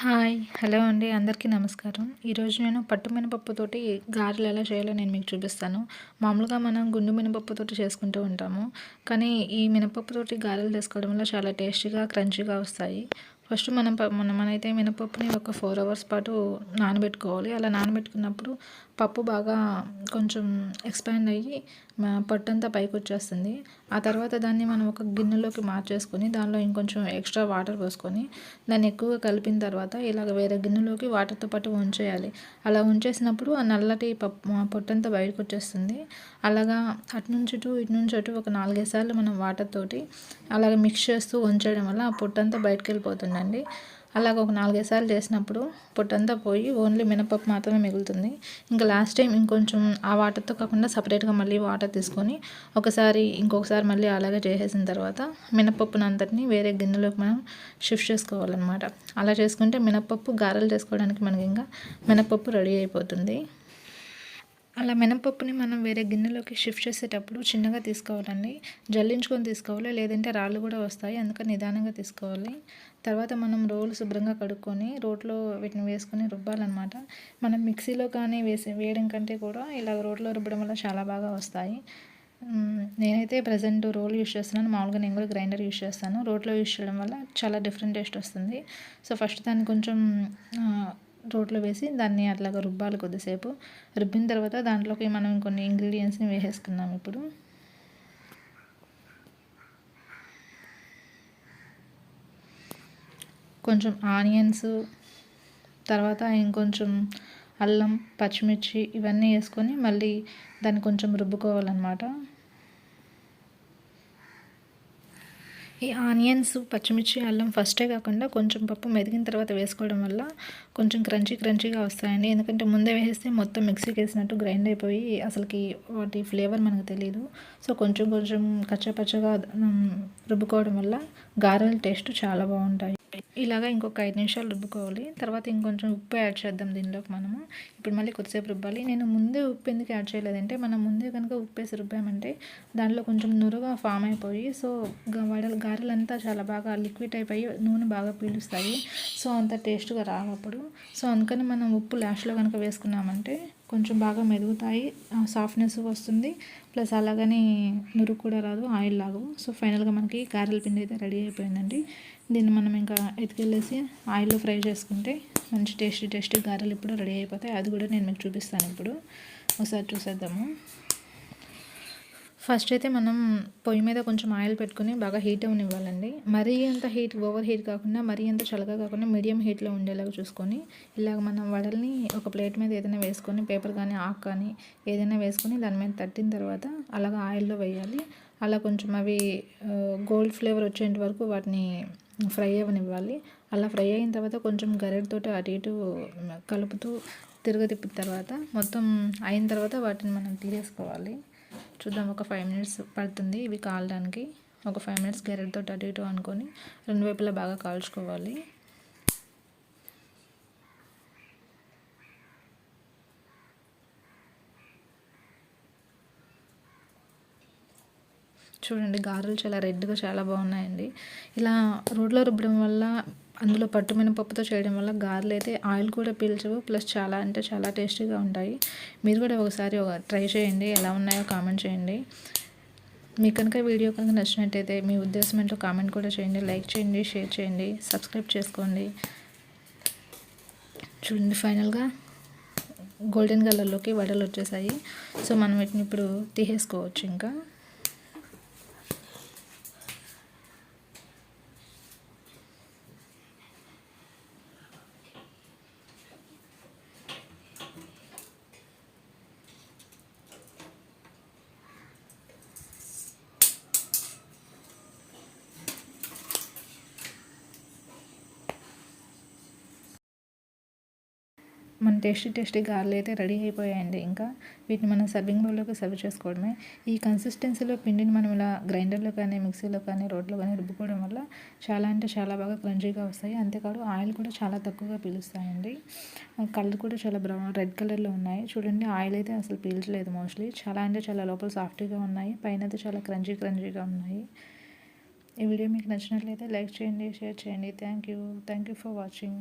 Hi hello అండి. అందరికీ నమస్కారం. ఈరోజు నేను పట్టు మినపప్పుతోటి గారెలు ఎలా చేయాలో నేను మీకు చూపిస్తాను. మామూలుగా మనం గుండు మినపప్పుతోటి చేసుకుంటూ ఉంటాము. కానీ ఈ మినపప్పుతోటి గారెలు చేసుకోవడం వల్ల చాలా టేస్టీగా క్రంచీగా వస్తాయి. ఫస్ట్ మనం మనం మనైతే మినపప్పుని ఒక ఫోర్ అవర్స్ పాటు నానబెట్టుకోవాలి. అలా నానబెట్టుకున్నప్పుడు పప్పు బాగా కొంచెం ఎక్స్పాండ్ అయ్యి పొట్టంతా పైకి వచ్చేస్తుంది ఆ తర్వాత దాన్ని మనం ఒక గిన్నెలోకి మార్చేసుకొని దానిలో ఇంకొంచెం ఎక్స్ట్రా వాటర్ పోసుకొని దాన్ని ఎక్కువగా కలిపిన తర్వాత ఇలాగ వేరే గిన్నెలోకి వాటర్తో పాటు ఉంచేయాలి. అలా ఉంచేసినప్పుడు ఆ నల్లటి పప్పు పొట్టంతా బయటకు వచ్చేస్తుంది. అలాగా అటు నుంచి ఇటు ఇటు నుంచి అటు ఒక నాలుగైదు సార్లు మనం వాటర్ తోటి అలాగ మిక్స్ చేస్తూ ఉంచడం వల్ల ఆ పొట్టంతా బయటకు వెళ్ళిపోతుందండి. అలాగ ఒక నాలుగైదు సార్లు చేసినప్పుడు పొట్టంతా పోయి ఓన్లీ మినపప్పు మాత్రమే మిగులుతుంది. ఇంకా లాస్ట్ టైం ఇంకొంచెం ఆ వాటర్తో కాకుండా సపరేట్గా మళ్ళీ వాటర్ తీసుకొని ఒకసారి ఇంకొకసారి మళ్ళీ అలాగే చేసేసిన తర్వాత మినపప్పును వేరే గిన్నెలోకి మనం షిఫ్ట్ చేసుకోవాలన్నమాట. అలా చేసుకుంటే మినపప్పు గారెలు చేసుకోవడానికి మనకి ఇంకా మినపప్పు రెడీ అయిపోతుంది. అలా మినపప్పుని మనం వేరే గిన్నెలోకి షిఫ్ట్ చేసేటప్పుడు చిన్నగా తీసుకోవాలండి. జల్లించుకొని తీసుకోవాలి లేదంటే రాళ్ళు కూడా వస్తాయి అందుకని నిదానంగా తీసుకోవాలి. తర్వాత మనం రోలు శుభ్రంగా కడుక్కొని రోట్లో వీటిని వేసుకొని రుబ్బాలన్నమాట. మనం మిక్సీలో కానీ వేసి వేయడం కంటే కూడా ఇలా రోట్లో రుబ్బడం వల్ల చాలా బాగా వస్తాయి. నేనైతే ప్రజెంట్ రోల్ యూస్ చేస్తున్నాను. మామూలుగా నేను కూడా గ్రైండర్ యూస్ చేస్తాను. రోట్లో యూస్ చేయడం వల్ల చాలా డిఫరెంట్ టేస్ట్ వస్తుంది. సో ఫస్ట్ దాన్ని కొంచెం రోట్లో వేసి దాన్ని అట్లాగా రుబ్బాలి కొద్దిసేపు. రుబ్బిన తర్వాత దాంట్లోకి మనం కొన్ని ఇంగ్రీడియంట్స్ని వేసేసుకుందాం ఇప్పుడు. కొంచెం ఆనియన్స్ తర్వాత ఇంకొంచెం అల్లం పచ్చిమిర్చి ఇవన్నీ వేసుకొని మళ్ళీ దాన్ని కొంచెం రుబ్బుకోవాలన్నమాట. ఈ ఆనియన్స్ పచ్చిమిర్చి అల్లం ఫస్టే కాకుండా కొంచెం పప్పు మెదిగిన తర్వాత వేసుకోవడం వల్ల కొంచెం క్రంచీ క్రంచీగా వస్తాయండి. ఎందుకంటే ముందే వేస్తే మొత్తం మిక్సీకి వేసినట్టు గ్రైండ్ అయిపోయి అసలుకి వాటి ఫ్లేవర్ మనకు తెలియదు సో కొంచెం కొంచెం కచ్చపచ్చగా రుబ్బుకోవడం వల్ల గారెల టేస్ట్ చాలా బాగుంటాయి. ఇలాగ ఇంకొక ఐదు నిమిషాలు రుబ్బుకోవాలి. తర్వాత ఇంకొంచెం ఉప్పు యాడ్ చేద్దాం దీనిలోకి మనము. ఇప్పుడు మళ్ళీ కొద్దిసేపు రుబ్బాలి. నేను ముందే ఉప్పు ఎందుకు యాడ్ చేయలేదంటే మనం ముందే కనుక ఉప్పు వేసి రుబ్బామంటే దాంట్లో కొంచెం నురుగా ఫామ్ అయిపోయి సో వడలు గారెలంతా చాలా బాగా లిక్విడ్ అయిపోయి నూనె బాగా పీలుస్తాయి. సో అంత టేస్ట్గా రావు అప్పుడు. సో అందుకని మనం ఉప్పు లాస్ట్లో కనుక వేసుకున్నామంటే కొంచెం బాగా మెదుగుతాయి. సాఫ్ట్నెస్ వస్తుంది. ప్లస్ అలాగని నురుగు కూడా రాదు ఆయిల్ లాగు సో ఫైనల్గా మనకి గారెల పిండి అయితే రెడీ అయిపోయిందండి. దీన్ని మనం ఇంకా ఎత్తుకెళ్ళేసి ఆయిల్లో ఫ్రై చేసుకుంటే మంచి టేస్టీ టేస్టీ గారెలు ఇప్పుడు రెడీ అయిపోతాయి. అది కూడా నేను మీకు చూపిస్తాను ఇప్పుడు. ఒకసారి చూసేద్దాము. ఫస్ట్ అయితే మనం పొయ్యి మీద కొంచెం ఆయిల్ పెట్టుకుని బాగా హీట్ అవనివ్వాలండి. మరీ అంత హీట్ ఓవర్ హీట్ కాకుండా మరీ అంత చల్లగా కాకుండా మీడియం హీట్లో ఉండేలాగా చూసుకొని ఇలాగ మనం వడల్ని ఒక ప్లేట్ మీద ఏదైనా వేసుకొని పేపర్ కానీ ఆకు కానీ ఏదైనా వేసుకొని దాని మీద తట్టిన తర్వాత అలాగ ఆయిల్లో వేయాలి. అలా కొంచెం అవి గోల్డ్ ఫ్లేవర్ వచ్చేంత వరకు వాటిని ఫ్రై అవ్వనివ్వాలి అలా ఫ్రై అయిన తర్వాత కొంచెం గరెడతోటి అటు ఇటు కలుపుతూ తిరగతిప్పిన తర్వాత మొత్తం అయిన తర్వాత వాటిని మనం తీరేసుకోవాలి చూద్దాం. ఒక ఫైవ్ మినిట్స్ పడుతుంది. ఇవి కాలడానికి. ఒక ఫైవ్ మినిట్స్ గెరెట్తో అటు ఇటు అనుకొని రెండు వైపులా బాగా కాల్చుకోవాలి. చూడండి గారెలు చాలా రెడ్గా చాలా బాగున్నాయండి. ఇలా రోడ్లో రుబ్బడం వల్ల అందులో పట్టు మినపప్పుతో చేయడం వల్ల గారెలు అయితే ఆయిల్ కూడా పీల్చవు ప్లస్ చాలా అంటే చాలా టేస్టీగా ఉంటాయి. మీరు కూడా ఒకసారి ఒక ట్రై చేయండి ఎలా ఉన్నాయో కామెంట్ చేయండి. మీకు కనుక వీడియో కనుక నచ్చినట్టయితే మీ ఉద్దేశం ఏంటో కామెంట్ కూడా చేయండి లైక్ చేయండి షేర్ చేయండి సబ్స్క్రైబ్ చేసుకోండి. చూడండి ఫైనల్గా గోల్డెన్ కలర్లోకి వడలు వచ్చేసాయి. సో మనం వీటిని ఇప్పుడు తీసేసుకోవచ్చు ఇంకా మన టేస్టీ టేస్టీ గార్లు అయితే రెడీ అయిపోయాయండి ఇంకా. వీటిని మనం సర్వింగ్ బౌల్లోకి సర్వ్ చేసుకోవడమే. ఈ కన్సిస్టెన్సీలో పిండిని మనం ఇలా గ్రైండర్లో కానీ మిక్సీలో కానీ రోడ్లో కానీ రుబ్బుకోవడం వల్ల చాలా అంటే చాలా బాగా క్రంచీగా వస్తాయి. అంతేకాదు ఆయిల్ కూడా చాలా తక్కువగా పీలుస్తాయండి. కలర్ కూడా చాలా బ్రౌన్ రెడ్ కలర్లో ఉన్నాయి. చూడండి ఆయిల్ అయితే అసలు పీల్చలేదు మోస్ట్లీ. చాలా అంటే చాలా లోపల సాఫ్ట్గా ఉన్నాయి. పైన అయితే చాలా క్రంచీ క్రంచీగా ఉన్నాయి. ఈ వీడియో మీకు నచ్చినట్లయితే లైక్ చేయండి షేర్ చేయండి. Thank you. Thank you for watching.